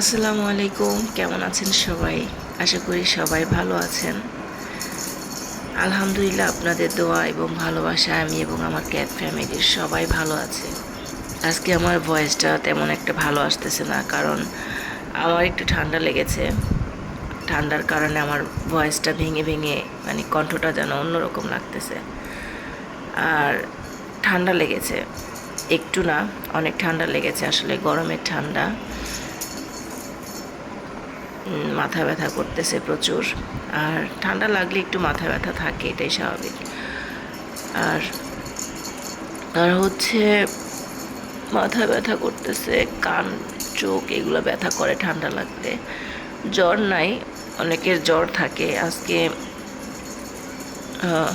আসসালামু আলাইকুম, কেমন আছেন সবাই? আশা করি সবাই ভালো আছেন। আলহামদুলিল্লাহ আপনাদের দোয়া এবং ভালোবাসা, আমি এবং আমার ক্যাট ফ্যামিলির সবাই ভালো আছে। আজকে আমার ভয়েসটা তেমন একটা ভালো আসতেছে না, কারণ আমার একটু ঠান্ডা লেগেছে। ঠান্ডার কারণে আমার ভয়েসটা ভেঙে ভেঙে মানে কণ্ঠটা যেন অন্যরকম লাগতেছে। আর ঠান্ডা লেগেছে। একটু না, অনেক ঠান্ডা লেগেছে, আসলে গরমের ঠান্ডা। মাথা ব্যথা করতেছে প্রচুর। আর ঠান্ডা লাগলে একটু মাথা ব্যথা থাকে, এটাই স্বাভাবিক। আর আর হচ্ছে মাথা ব্যথা করতেছে, কান, চোখ, এগুলো ব্যথা করে ঠান্ডা লাগলে। জ্বর নাই, অনেকের জ্বর থাকে। আজকে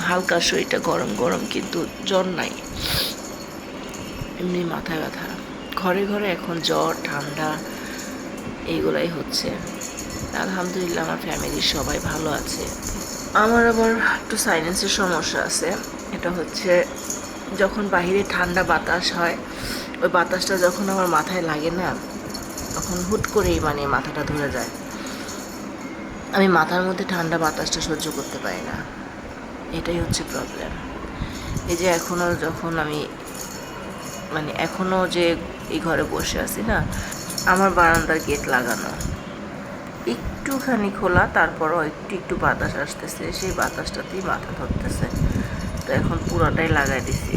হালকা শরীরটা গরম গরম, কিন্তু জ্বর নাই। এমনি মাথা ব্যথা। ঘরে ঘরে এখন জ্বর, ঠান্ডা এইগুলাই হচ্ছে। আলহামদুলিল্লাহ, আমার ফ্যামিলির সবাই ভালো আছে। আমার আবার একটু সাইলেন্সের সমস্যা আছে। এটা হচ্ছে যখন বাইরে ঠান্ডা বাতাস হয়, ওই বাতাসটা যখন আমার মাথায় লাগে না, তখন হুট করেই মানে মাথাটা ধরে যায়। আমি মাথার মধ্যে ঠান্ডা বাতাসটা সহ্য করতে পারি না। এটাই হচ্ছে প্রবলেম এই যে এখনও যখন আমি মানে এখনও যে এই ঘরে বসে আছি না, আমার বারান্দার গেট লাগানো। একটুখানি খোলা, তারপরও একটু একটু বাতাস আসতেছে। সেই বাতাসটাতেই মাথা ধরতেছে। তো এখন পুরোটাই লাগাই দিছি।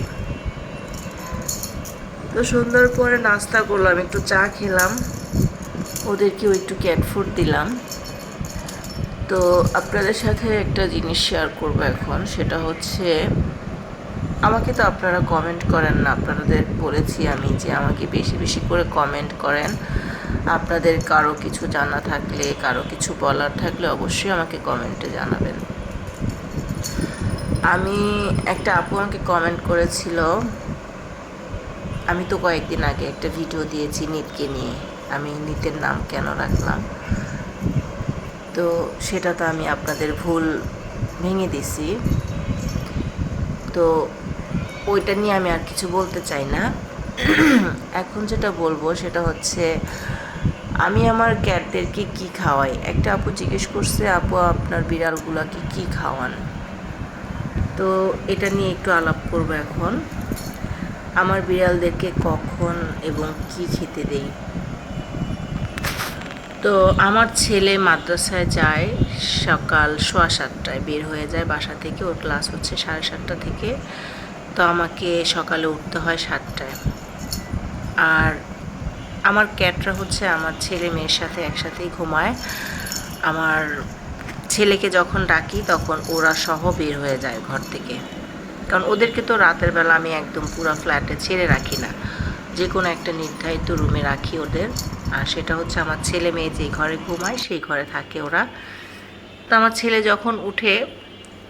তো সুন্দর পরে নাস্তা করলাম, একটু চা খেলাম। ওদেরকেও একটু ক্যাট ফুড দিলাম। তো আপনাদের সাথে একটা জিনিস শেয়ার করব এখন। সেটা হচ্ছে, আমাকে তো আপনারা কমেন্ট করেন না। আপনাদের বলেছি আমি যে আমাকে বেশি বেশি করে কমেন্ট করেন। আপনাদের কারও কিছু জানা থাকলে, কারও কিছু বলার থাকলে অবশ্যই আমাকে কমেন্টে জানাবেন। আমি একটা আপু আমাকে কমেন্ট করেছিল, আমি তো কয়েকদিন আগে একটা ভিডিও দিয়েছি নিতকে নিয়ে, আমি নিতের নাম কেন রাখলাম? তো সেটা তো আমি আপনাদের ভুল ভেঙে দিছি তো ওইটা নিয়ে আমি আর কিছু বলতে চাই না। এখন যেটা বলব সেটা হচ্ছে আমি আমার ক্যাটদেরকে কি খাওয়াই? একটা আপু জিজ্ঞেস করছে, আপু, আপনার বিড়ালগুলোকে কি খাওয়ান? তো এটা নিয়ে একটু আলাপ করব এখন। আমার বিড়ালদেরকে কখন এবং কি খেতে দেই? তো আমার ছেলে মাদ্রাসায় যায় সকাল সোয়া সাতটায়, বের হয়ে যায় বাসা থেকে। ওর ক্লাস হচ্ছে সাড়ে সাতটা থেকে। তো আমাকে সকালে উঠতে হয় সাতটায়। আর আমার ক্যাটরা হচ্ছে আমার ছেলে মেয়ের সাথে একসাথেই ঘুমায়। আমার ছেলেকে যখন ডাকি তখন ওরা সহ বের হয়ে যায় ঘর থেকে। কারণ ওদেরকে তো রাতের বেলা আমি একদম পুরো ফ্ল্যাটে ছেড়ে রাখি না। যে কোনো একটা নির্ধারিত রুমে রাখি ওদের। আর সেটা হচ্ছে আমার ছেলে মেয়ে যে ঘরে ঘুমায় সেই ঘরে থাকে ওরা। তো আমার ছেলে যখন উঠে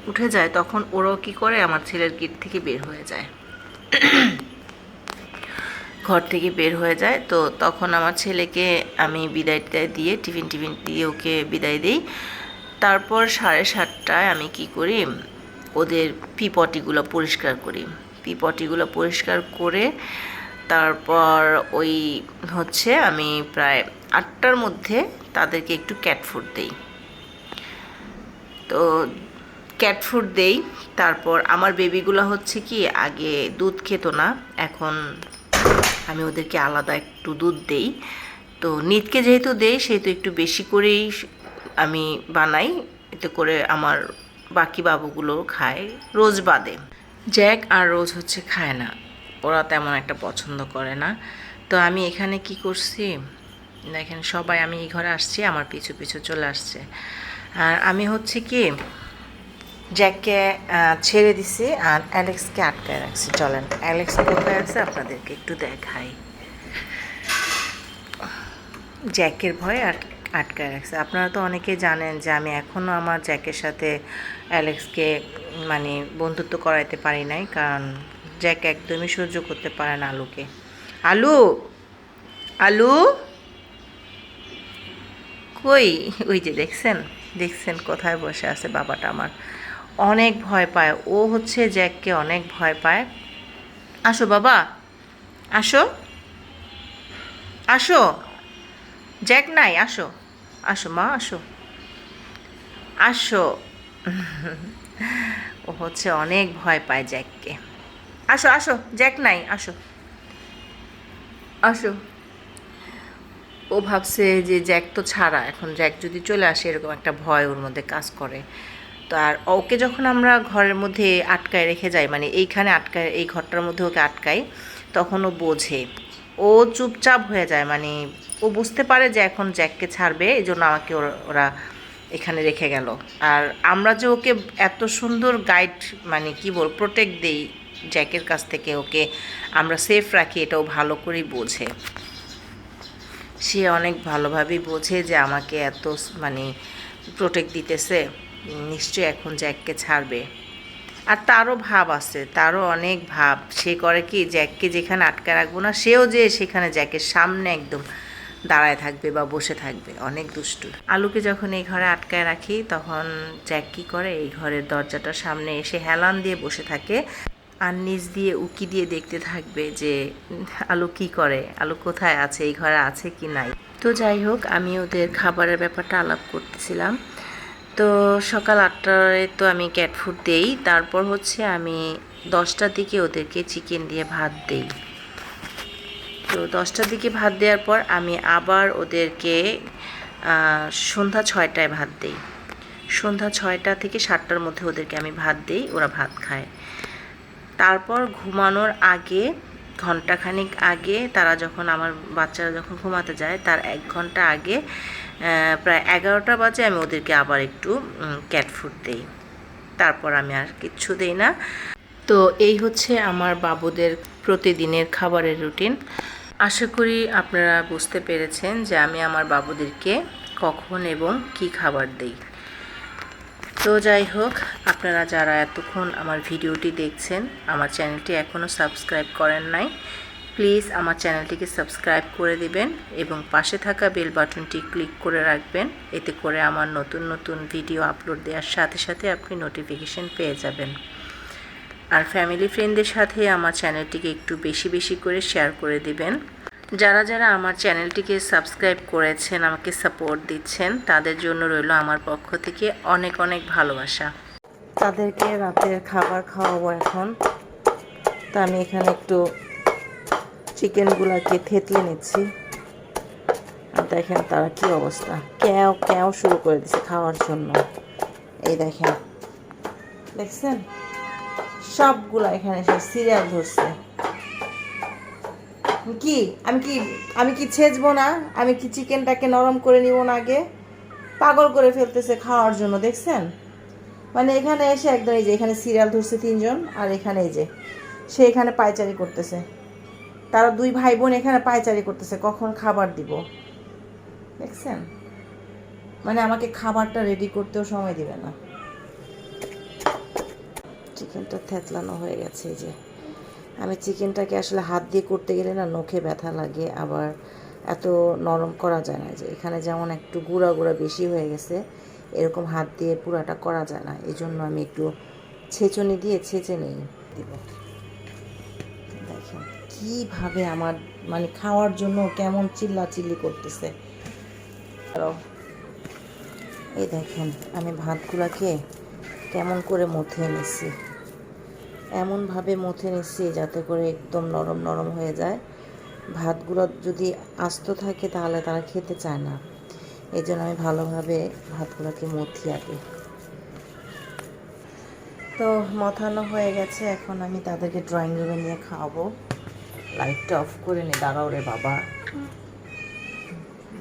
উঠে যায় তখন ওরাও কি করে আমার ছেলের গেট থেকে বের হয়ে যায়। ঘর থেকে বের হয়ে যায়। তো তখন আমার ছেলেকে আমি বিদায় টিদায় দিয়ে, টিফিন টিফিন দিয়ে ওকে বিদায় দিই। তারপর সাড়ে সাতটায় আমি কি করি, ওদের পিপটিগুলো পরিষ্কার করি। পিপটিগুলো পরিষ্কার করে তারপর ওই হচ্ছে আমি প্রায় আটটার মধ্যে তাদেরকে একটু ক্যাট ফুড দিই। তো ক্যাট ফুড দেই। তারপর আমার বেবিগুলো হচ্ছে কি, আগে দুধ খেত না, এখন আমি ওদেরকে আলাদা একটু দুধ দেই। তো নিতকে যেহেতু দেই, সেহেতু একটু বেশি করেই আমি বানাই। এতে করে আমার বাকি বাবুগুলো খায়, রোজ বাদে। জ্যাক আর রোজ হচ্ছে খায় না। ওরা তেমন একটা পছন্দ করে না। তো আমি এখানে কি করছি? দেখেন, সবাই আমি এই ঘরে আসছি, আমার পিছু পিছু চলে আসছে। আর আমি হচ্ছে কি জ্যাককে ছেড়ে দিছি আর অ্যালেক্সকে আটকায় রাখছি। চলেন অ্যালেক্স কোথায় আছে আপনাদেরকে একটু দেখাই। জ্যাকের ভয়ে আট, আটকায় রাখছে। আপনারা তো অনেকে জানেন যে আমি এখনও আমার জ্যাকের সাথে অ্যালেক্সকে মানে বন্ধুত্ব করাইতে পারি নাই, কারণ জ্যাক একদমই সহ্য করতে পারে না আলুকে। আলু? আলু? কই? ওই যে দেখছেন? দেখছেন কোথায় বসে আছে বাবাটা আমার। অনেক ভয় পায়। ও হচ্ছে জ্যাককে অনেক ভয় পায়। আসো বাবা। আসো। আসো। জ্যাক নাই, আসো। আসো মা, আসো। আসো। ও হচ্ছে অনেক ভয় পায় জ্যাককে। আসো আসো। জ্যাক নাই, আসো। আসো। ও ভাবছে যে জ্যাক তো ছাড়া। এখন জ্যাক যদি চলে আসে, এরকম একটা ভয় ওর মধ্যে কাজ করে। তো আর ওকে যখন আমরা ঘরের মধ্যে আটকায় রেখে যাই মানে এইখানে আটকায়, এই ঘরটার মধ্যে ওকে আটকাই, তখন ও বোঝে। ও চুপচাপ হয়ে যায় মানে ও বুঝতে পারে যে এখন জ্যাককে ছাড়বে এই জন্য আমাকে ওরা- এখানে রেখে গেল। আর আমরা যে ওকে এত সুন্দর গাইড মানে কি বল প্রোটেক্ট দেই জ্যাকের কাছ থেকে, ওকে আমরা সেফ রাখি এটাও ভালো করেই বোঝে। সে অনেক ভালোভাবেই বোঝে যে আমাকে এত মানে প্রোটেক্ট দিতেছে। নিশ্চয়ই এখন জ্যাককে ছাড়বে। আর তারও ভাব আছে, তারও অনেক ভাব। সে করে কি জ্যাককে যেখানে আটকে রাখব না, সেও যে সেখানে জ্যাকের সামনে একদম দাঁড়ায় থাকবে বা বসে থাকবে। অনেক দুষ্টু আলুকে যখন এই ঘরে আটকায় রাখি, তখন জ্যাক কী করে? এই ঘরের দরজাটার সামনে এসে হেলান দিয়ে বসে থাকে আর নিচ দিয়ে উকি দিয়ে দেখতে থাকবে যে, আলু কি করে? আলু কোথায় আছে? এই ঘরে আছে কি নাই? তো যাই হোক, আমি ওদের খাবারের ব্যাপারটা আলাপ করতেছিলাম। তো সকাল আটটায় তো আমি ক্যাট ফুড দেই। তারপর হচ্ছে আমি দশটার দিকে ওদেরকে চিকেন দিয়ে ভাত দেই। তো দশটার দিকে ভাত দেওয়ার পর আমি আবার ওদেরকে সন্ধ্যা ছয়টায় ভাত দিই। সন্ধ্যা ছয়টা থেকে সাতটার মধ্যে ওদেরকে আমি ভাত দিই, ওরা ভাত খায়। তারপর ঘুমানোর আগে ঘন্টাখানিক আগে তারা যখন আমার বাচ্চারা যখন ঘুমাতে যায়, তার এক ঘণ্টা আগে প্রায় এগারোটা বাজে আমি ওদেরকে আবার একটু ক্যাট ফুড দিই। তারপর আমি আর কিচ্ছু দিই না। তো এই হচ্ছে আমার বাবুদের প্রতিদিনের খাবারের রুটিন আশা করি আপনারা বুঝতে পেরেছেন যে আমি আমার বাবুদেরকে কখন এবং কি খাবার দিই। তো যাই হোক, আপনারা যারা এতক্ষণ আমার ভিডিওটি দেখছেন, আমার চ্যানেলটি এখনও সাবস্ক্রাইব করেন নাই, প্লিজ আমার চ্যানেলটিকে সাবস্ক্রাইব করে দিবেন এবং পাশে থাকা বেল বাটনটি ক্লিক করে রাখবেন, এতে করে আমার নতুন নতুন ভিডিও আপলোড দেওয়ার সাথে সাথে আপনি নোটিফিকেশন পেয়ে যাবেন। আর ফ্যামিলি ফ্রেন্ডদের সাথে আমার চ্যানেলটিকে একটু বেশি বেশি করে শেয়ার করে দিবেন। যারা যারা আমার চ্যানেলটিকে সাবস্ক্রাইব করেছেন, আমাকে সাপোর্ট দিচ্ছেন, তাদের জন্য রইল আমার পক্ষ থেকে অনেক অনেক ভালোবাসা। তাদেরকে রাতের খাবার খাওয়াবো এখন। তা আমি এখানে একটু চিকেনগুলোকে থেতলে নিচ্ছি। দেখেন তারা কি অবস্থা। ক্যাও ক্যাও শুরু করে দিছে খাওয়ার জন্য। এই দেখেন। দেখছেন? সবগুলা এখানে সব সিরিয়াল ধরছে। কি? আমি কি আমি কি ছেঁচবো না? আমি কি চিকেনটাকে নরম করে নিব না আগে? পাগল করে ফেলতেছে খাওয়ার জন্য, দেখছেন? মানে এখানে এসে একদম এই যে, এখানে সিরিয়াল ধরছে তিনজন, আর এখানে এই যে, সে এখানে পায়চারি করতেছে। তারা দুই ভাই বোন এখানে পায়চারি করতেছে, কখন খাবার দিব? দেখছেন? মানে আমাকে খাবারটা রেডি করতেও সময় দিবে না। চিকেনটা থেতলানো হয়ে গেছে এই যে। আমি চিকেনটাকে আসলে হাত দিয়ে করতে গেলে না নখে ব্যথা লাগে, আবার এত নরম করা যায় না। যে এখানে যেমন একটু গুঁড়া গুঁড়া বেশি হয়ে গেছে, এরকম হাত দিয়ে পুরাটা করা যায় না। এই জন্য আমি একটু ছেঁচনি দিয়ে ছেঁচে নেই। দিব। দেখেন কীভাবে আমার মানে খাওয়ার জন্য কেমন চিল্লা চিল্লি করতেছে এই দেখেন আমি ভাতগুলাকে কেমন করে মথে নিচ্ছি। এমনভাবে মথে নিচ্ছি যাতে করে একদম নরম নরম হয়ে যায়। ভাতগুলো যদি আস্ত থাকে তাহলে তারা খেতে চায় না। এই জন্য আমি ভালোভাবে ভাতগুলোকে মথি আগে। তো মথানো হয়ে গেছে, এখন আমি তাদেরকে ড্রয়িং রুমে নিয়ে খাওয়াবো। লাইটটা অফ করে নি, দাঁড়াও রে বাবা।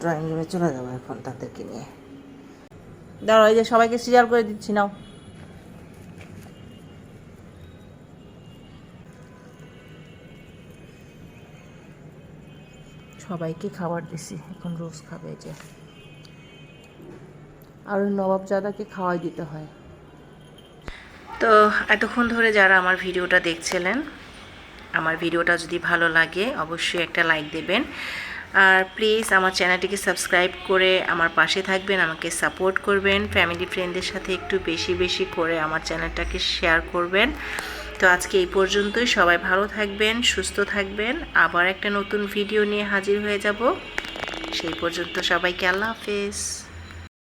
ড্রয়িং রুমে চলে যাব এখন তাদেরকে নিয়ে। দাঁড়াও, এই যে সবাইকে সিরিয়াল করে দিচ্ছি, নাও। সবাইকে খাবার দিছি, এখন রোজ খাবে যে। আর নবাবজাদাকে খাওয়াই দিতে হয়। তো এতক্ষণ ধরে যারা আমার ভিডিওটা দেখছিলেন, আমার ভিডিওটা যদি ভালো লাগে, অবশ্যই একটা লাইক দেবেন। আর প্লিজ আমার চ্যানেলটিকে সাবস্ক্রাইব করে আমার পাশে থাকবেন, আমাকে সাপোর্ট করবেন, ফ্যামিলি ফ্রেন্ডদের সাথে একটু বেশি বেশি করে আমার চ্যানেলটাকে শেয়ার করবেন। তো আজকে এই পর্যন্তই। সবাই ভালো থাকবেন, সুস্থ থাকবেন। আবার একটা নতুন ভিডিও নিয়ে হাজির হয়ে যাব। সেই পর্যন্ত সবাইকে আল্লাহ হাফেজ।